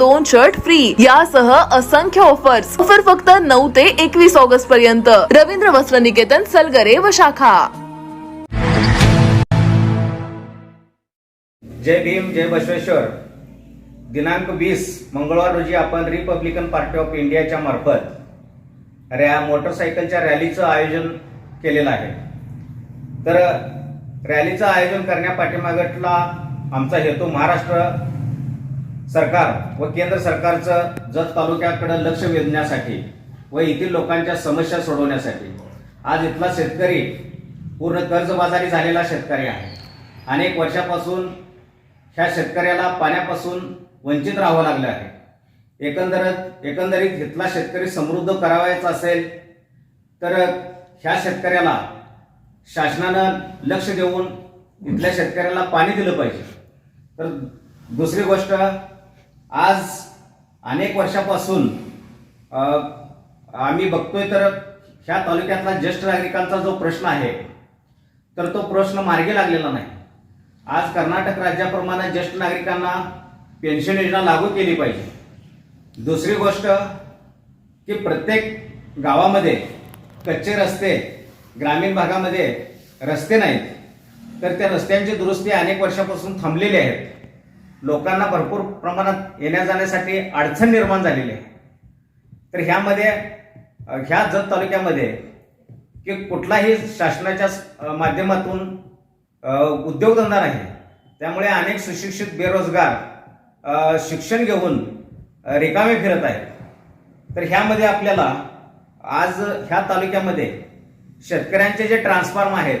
दोन shirt free यासह असंख्य ऑफर्स ऑफर फक्त नऊ ते एकवीस ऑगस्ट पर्यंत. रवींद्र वस्त्र निकेतन सलगरे व शाखा. जय भीम जय बसवेश्वर. दिनांक वीस मंगळवार रोजी आपण रिपब्लिकन पार्टी ऑफ इंडियाच्या मार्फत रॅ मोटरसायकलच्या रॅलीचं आयोजन केलेलं आहे. तर रॅलीचं आयोजन करण्यापाठीमागटला आमचा हेतू महाराष्ट्र सरकार व केंद्र सरकारचं जत तालुक्याकडे लक्ष वेधण्यासाठी व येथील लोकांच्या समस्या सोडवण्यासाठी आज इथला शेतकरी पूर्ण कर्जबाजारी झालेला शेतकरी आहे. अनेक वर्षापासून ह्या शेतकऱ्याला पाण्यापासून वंचित राहावं लागलं आहे. एकंदरत एकंदरीत इथला शेतकरी समृद्ध करावायचा असेल तर ह्या शेतकऱ्याला शासनानं लक्ष देऊन इथल्या शेतकऱ्याला पाणी दिलं पाहिजे. तर दुसरी गोष्ट आज अनेक वर्षापासून आम्ही बघतोय तर ह्या तालुक्यातला ज्येष्ठ नागरिकांचा जो प्रश्न आहे तर तो प्रश्न मार्गी लागलेला नाही. आज कर्नाटक राज्याप्रमाणे ज्येष्ठ नागरिकांना पेन्शन योजना लागू केली पाहिजे. दुसरी गोष्ट की प्रत्येक गावामध्ये कच्चे रस्ते ग्रामीण भागामध्ये रस्ते नाहीत तर त्या रस्त्यांची दुरुस्ती अनेक वर्षापासून थांबलेली आहेत. लोकांना भरपूर प्रमाणात येण्या जाण्यासाठी अडचण निर्माण झालेली आहे. तर ह्यामध्ये ह्या जत तालुक्यामध्ये की कुठलाही शासनाच्या माध्यमातून उद्योगधंदा नाही. त्यामुळे अनेक सुशिक्षित बेरोजगार शिक्षण घेऊन रिकामे फिरत आहेत. तर ह्यामध्ये आपल्याला आज ह्या तालुक्यामध्ये शेतकऱ्यांचे जे ट्रान्सफॉर्म आहेत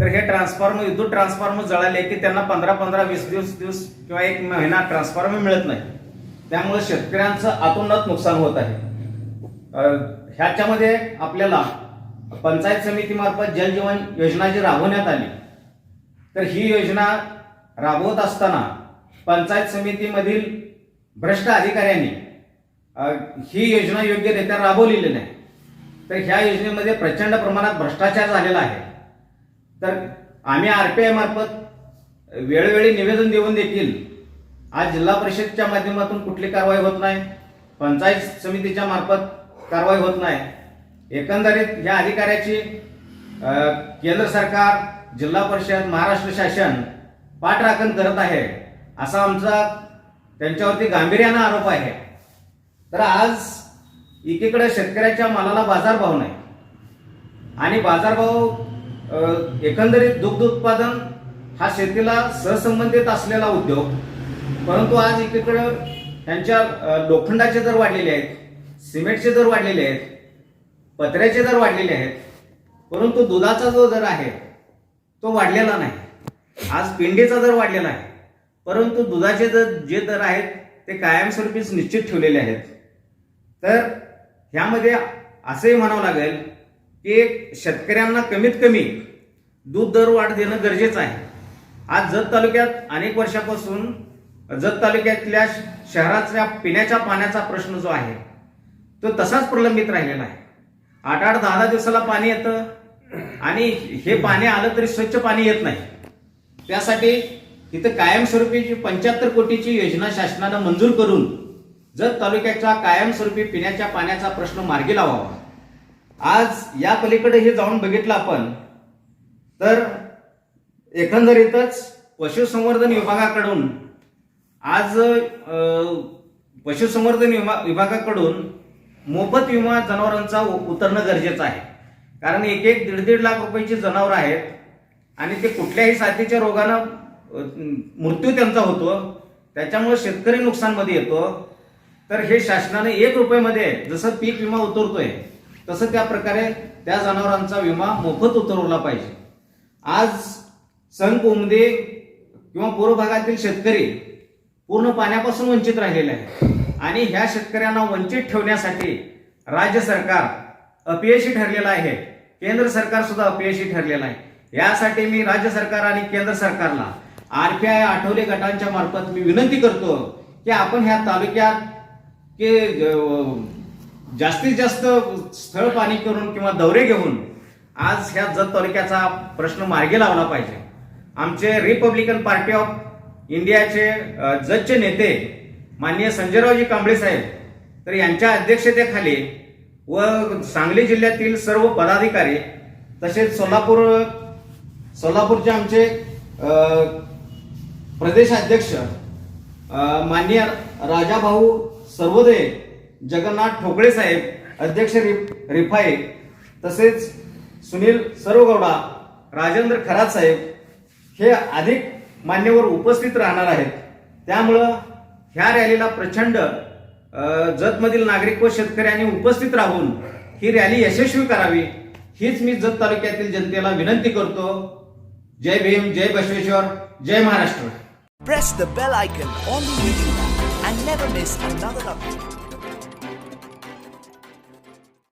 तर हे ट्रान्सफॉर्मर विद्युत ट्रान्सफॉर्मर जळाले की त्यांना पंधरा पंधरा वीस दिवस दिवस किंवा एक महिना ट्रान्सफॉर्मर मिळत नाही. त्यामुळे शेतकऱ्यांचं आतोनात नुकसान होत आहे. ह्याच्यामध्ये आपल्याला पंचायत समितीमार्फत जलजीवन योजना जी राबवण्यात आली तर ही योजना राबवत असताना पंचायत समितीमधील भ्रष्ट अधिकाऱ्यांनी ही योजना योग्यरित्या राबवलेली नाही. तर ह्या योजनेमध्ये प्रचंड प्रमाणात भ्रष्टाचार झालेला आहे. तर आम्ही आरपीआय मार्फत वेळोवेळी निवेदन देऊन देखील आज जिल्हा परिषदच्या माध्यमातून कुठली कारवाई होत नाही पंचायत समितीच्या मार्फत कारवाई होत नाही. एकंदरीत या अधिकाऱ्याची केंद्र सरकार जिल्हा परिषद महाराष्ट्र शासन पाठराखण करत आहे असा आमचा त्यांच्यावरती गांभीर्यानं आरोप आहे. तर आज एकीकडे शेतकऱ्याच्या मालाला बाजारभाव नाही आणि बाजारभाव एकंदरीत दुग्ध उत्पादन हा शेतीला सहसंबंधित असलेला उद्योग. परंतु आज एकीकडं त्यांच्या लोखंडाचे दर वाढलेले आहेत सिमेंटचे दर वाढलेले आहेत पत्र्याचे दर वाढलेले आहेत परंतु दुधाचा जो दर आहे तो वाढलेला नाही. आज पिंडीचा दर वाढलेला आहे. परंतु दुधाचे दर जे दर आहेत ते कायमस्वरूपीच निश्चित ठेवलेले आहेत. तर ह्यामध्ये असंही म्हणावं लागेल की शेतकऱ्यांना कमीत कमी दूध दर वाढ देणं गरजेचं आहे. आज जत तालुक्यात अनेक वर्षापासून जत तालुक्यातल्या शहराच्या पिण्याच्या पाण्याचा प्रश्न जो आहे तो तसाच प्रलंबित राहिलेला आहे. आठ आठ दहा दहा दिवसाला पाणी येतं आणि हे पाणी आलं तरी स्वच्छ पाणी येत नाही. त्यासाठी इथं कायमस्वरूपीची पंच्याहत्तर कोटीची योजना शासनानं मंजूर करून जत तालुक्याच्या कायमस्वरूपी पिण्याच्या पाण्याचा प्रश्न मार्गी लावावा. आज या पलीकडे हे जाऊन बघितलं आपण तर एकंदरीतच पशुसंवर्धन विभागाकडून आज पशुसंवर्धन विमा विभागाकडून मोफत विमा जनावरांचा उ- उतरणं गरजेचं आहे. कारण एक एक दीड दीड लाख रुपयाची जनावरं आहेत आणि ते कुठल्याही साथीच्या रोगानं मृत्यू त्यांचा होतो त्याच्यामुळे शेतकरी नुकसानमध्ये येतो. तर हे शासनाने एक रुपयामध्ये जसं पीक विमा उतरतोय तसं त्या प्रकारे त्या जनावरांचा विमा मोफत उतरवला पाहिजे. आज सण कोंबडे किंवा पूर्व भागातील शेतकरी पूर्ण पाण्यापासून वंचित राहिलेले आहेत. आणि ह्या शेतकऱ्यांना वंचित ठेवण्यासाठी राज्य सरकार अपयशी ठरलेलं आहे. केंद्र सरकार सुद्धा अपयशी ठरलेलं आहे. यासाठी मी राज्य सरकार आणि केंद्र सरकारला आरपीआय आठवले गटांच्या मार्फत मी विनंती करतो की आपण ह्या तालुक्यात की जास्तीत जास्त स्थळ पाणी करून किंवा दौरे घेऊन आज ह्या जत तालुक्याचा प्रश्न मार्गी लावला पाहिजे. आमचे रिपब्लिकन पार्टी ऑफ इंडियाचे जजचे जतचे नेते माननीय संजयरावजी कांबळे साहेब तर यांच्या अध्यक्षतेखाली व सांगली जिल्ह्यातील सर्व पदाधिकारी तसेच सोलापूर सोलापूरचे आमचे प्रदेशाध्यक्ष माननीय राजाभाऊ सर्वोदय जगन्नाथ ठोकळे साहेब अध्यक्ष रिफ- रिफाई तसेच सुनील सर्वगौडा राजेंद्र खरात साहेब हे अधिक मान्यवर उपस्थित राहणार आहेत. त्यामुळं ह्या रॅलीला प्रचंड जतमधील नागरिक व शेतकऱ्यांनी उपस्थित राहून ही रॅली यशस्वी करावी हीच मी जत तालुक्यातील जनतेला विनंती करतो. जय भीम जय बसवेश्वर जय Maharashtra. Press the bell icon on the YouTube app and never miss another update.